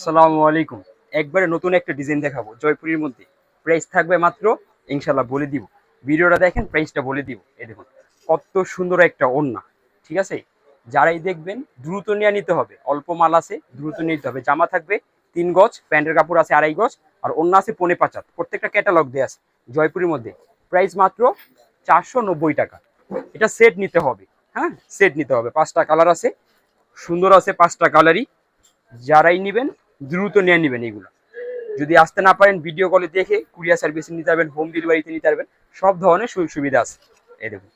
আসসালামু আলাইকুম। একবারে নতুন একটা ডিজাইন দেখাবো, জয়পুরের মধ্যে। প্রাইস থাকবে মাত্র ইনশাল্লাহ বলে দিব। ভিডিওটা দেখেন প্রাইসটা বলে দিব। এই দেখুন, কত সুন্দর একটা ওড়না, ঠিক আছে? যারাই দেখবেন, দ্রুত নিয়ে নিতে হবে। অল্প মাল আছে, দ্রুত নিতে হবে। জামা থাকবে তিন গজ, প্যান্টের কাপড় আছে আড়াই গজ, আর ওড়না আছে পনে পাঁচাত প্রত্যেকটা ক্যাটালগ দেওয়া আছে জয়পুরের মধ্যে। প্রাইস মাত্র চারশো নব্বই টাকা। এটা সেট নিতে হবে হ্যাঁ? সেট নিতে হবে। পাঁচটা কালার আছে, সুন্দর আছে পাঁচটা কালারই যারাই নেবেন দ্রুত নিয়ে নেবেন এগুলো। যদি আসতে না পারেন ভিডিও কলে দেখে কুরিয়ার সার্ভিসে নিতে পারবেন হোম ডেলিভারিতে নিতে পারবেন, সব ধরনের সুযোগ সুবিধা আছে। এই দেখুন,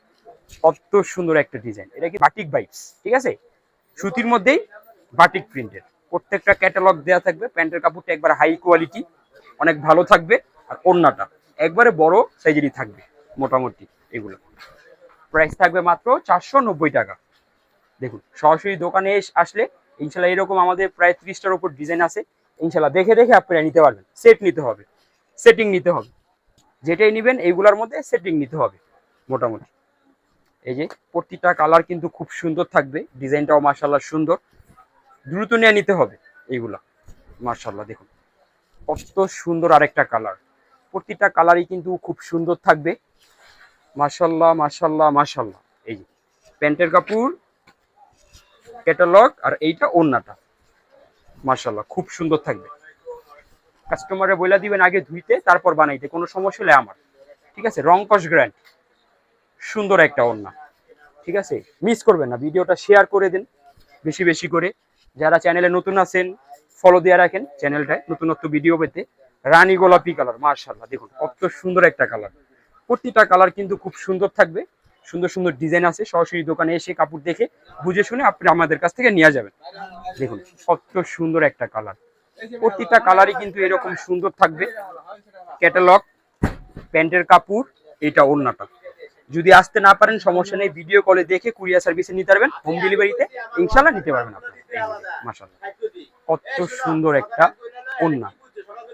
কত সুন্দর একটা ডিজাইন এটা কি বাটিক বাইপস ঠিক আছে? সুতির মধ্যেই বাটিক প্রিন্টের প্রত্যেকটা ক্যাটালগ দেওয়া থাকবে, প্যান্টের কাপড়টা একবার হাই কোয়ালিটি অনেক ভালো থাকবে, আর ওড়নাটা একবারে বড় সাইজেরই থাকবে, মোটামুটি এগুলো। প্রাইস থাকবে মাত্র চারশো নব্বই টাকা। দেখুন, সরাসরি দোকানে এস- আসলে ইনশাল্লাহ এরকম আমাদের প্রায় ত্রিশটার উপর ডিজাইন আছে। ইনশাল্লাহ দেখে দেখে আপনারা নিতে পারবেন। সেট নিতে হবে। সেটিং নিতে হবে। যেটাই নেবেন, এইগুলোর মধ্যে সেটিং নিতে হবে, মোটামুটি। এই যে, প্রতিটা কালার কিন্তু খুব সুন্দর থাকবে। ডিজাইনটাও মার্শাল্লাহ সুন্দর। দ্রুত নিয়ে নিতে হবে এইগুলা। মার্শাল্লাহ দেখুন। কত সুন্দর আরেকটা কালার প্রতিটা কালারই কিন্তু খুব সুন্দর থাকবে। মার্শাল্লাহ মার্শাল্লাহ মার্শাল্লাহ এই যে, প্যান্টের কাপড় ক্যাটালগ আর এইটা ওড়নাটা। মার্শাল্লাহ খুব সুন্দর থাকবে। কাস্টমারে বইলা দিবেন আগে ধুইতে, তারপর বানাইতে, কোনো সমস্যা হলে আমার। ঠিক আছে? রং কস গ্র্যান্ড সুন্দর একটা ওড়না। ঠিক আছে? মিস করবেন না, ভিডিওটা শেয়ার করে দিন, বেশি বেশি করে। যারা চ্যানেলে নতুন আছেন ফলো দিয়ে রাখেন চ্যানেলটায় নতুনত্ব ভিডিও পেতে। রানী গোলাপি কালার মার্শাল্লাহ দেখুন, কত সুন্দর একটা কালার প্রতিটা কালার কিন্তু খুব সুন্দর থাকবে। সুন্দর সুন্দর ডিজাইন আছে, সরাসরি দোকানে এসে কাপড় দেখে বুঝে শুনে আপনি আমাদের কাছ থেকে নিয়ে যাবেন। দেখুন, কত সুন্দর একটা কালার প্রতিটা কালারই কিন্তু এরকম সুন্দর থাকবে। ক্যাটালগ প্যান্টের কাপড়, এটা ওড়নাটা। যদি আসতে না পারেন, সমস্যা নেই ভিডিও কলে দেখে কুরিয়ার সার্ভিসে নিতে পারবেন হোম ডেলিভারিতে ইনশাল্লাহ নিতে পারবেন আপনি। মাসাল্লাহ কত সুন্দর একটা ওড়না।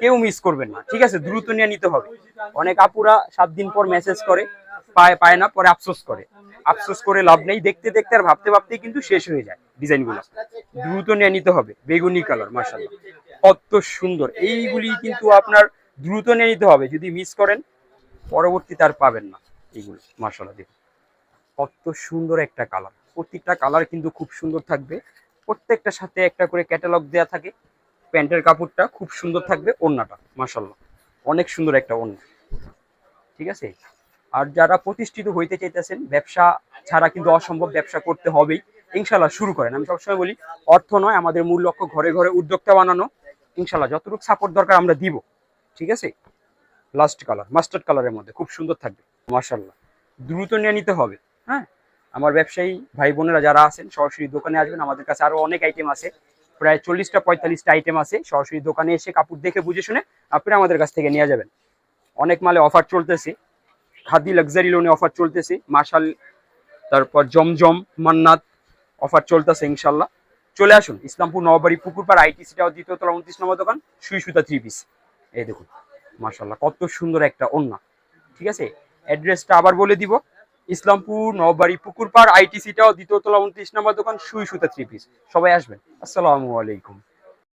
কেউ মিস করবেন না। ঠিক আছে, দ্রুত নিয়ে নিতে হবে। অনেক আপুরা সাত দিন পর মেসেজ করে পায় পায় না, পরে আফসোস করে। আফসোস করে লাভ নেই, দেখতে দেখতে আর ভাবতে ভাবতেই কিন্তু শেষ হয়ে যায় ডিজাইনগুলো। দ্রুত নিয়ে নিতে হবে, বেগুনি কালার মার্শাল্লাহ কত সুন্দর, এইগুলি কিন্তু আপনার দ্রুত নিয়ে নিতে হবে, যদি মিস করেন, পরবর্তীতে আর পাবেন না এইগুলো মার্শাল্লাহ দেখুন। কত সুন্দর একটা কালার প্রত্যেকটা কালার কিন্তু খুব সুন্দর থাকবে। প্রত্যেকটার সাথে একটা করে ক্যাটালগ দেওয়া থাকে। প্যান্টের কাপড়টা খুব সুন্দর থাকবে, ওড়নাটা মার্শাল্লাহ অনেক সুন্দর একটা ওড়না। ঠিক আছে? আর যারা প্রতিষ্ঠিত হইতে চাইতেছেন, ব্যবসা ছাড়া কিন্তু অসম্ভব ব্যবসা করতে হবেই। ইনশাল্লাহ শুরু করেন। আমি সবসময় বলি, অর্থ নয় আমাদের মূল লক্ষ্য ঘরে ঘরে উদ্যোক্তা বানানো। ইনশাল্লাহ যতটুকু সাপোর্ট দরকার আমরা দিব। ঠিক আছে? লাস্ট কালার মাস্টার্ড কালারের মধ্যে। খুব সুন্দর থাকবে। মার্শাল্লাহ দ্রুত নিয়ে নিতে হবে। হ্যাঁ? আমার ব্যবসায়ী ভাই বোনেরা যারা আছেন, সরাসরি দোকানে আসবেন। আমাদের কাছে আরও অনেক আইটেম আছে। প্রায় চল্লিশটা, পঁয়তাল্লিশটা আইটেম আছে। সরাসরি দোকানে এসে কাপড় দেখে বুঝে শুনে আপনি আমাদের কাছ থেকে নিয়ে যাবেন। অনেক মালে অফার চলতেছে। খাদি লাক্সারি লোনে অফার চলতেছে। মার্শাল তারপর জমজম, মান্নাত অফার চলতেছে ইনশাল্লাহ। চলে আসুন, ইসলামপুর নবাবাড়ি পুকুরপাড় আইটিসিটাও দ্বিতীয় তলা উনত্রিশ নম্বর দোকান, সুই সুতা থ্রি পিস এই দেখুন মার্শাল্লাহ কত সুন্দর একটা ওন্না ঠিক আছে? অ্যাড্রেসটা আবার বলে দিব, ইসলামপুর নবাবাড়ি পুকুরপাড় আইটিসিটাও দ্বিতীয় তলা উনত্রিশ নম্বর দোকান, সুই সুতা থ্রি পিস সবাই আসবেন। আসসালামু আলাইকুম।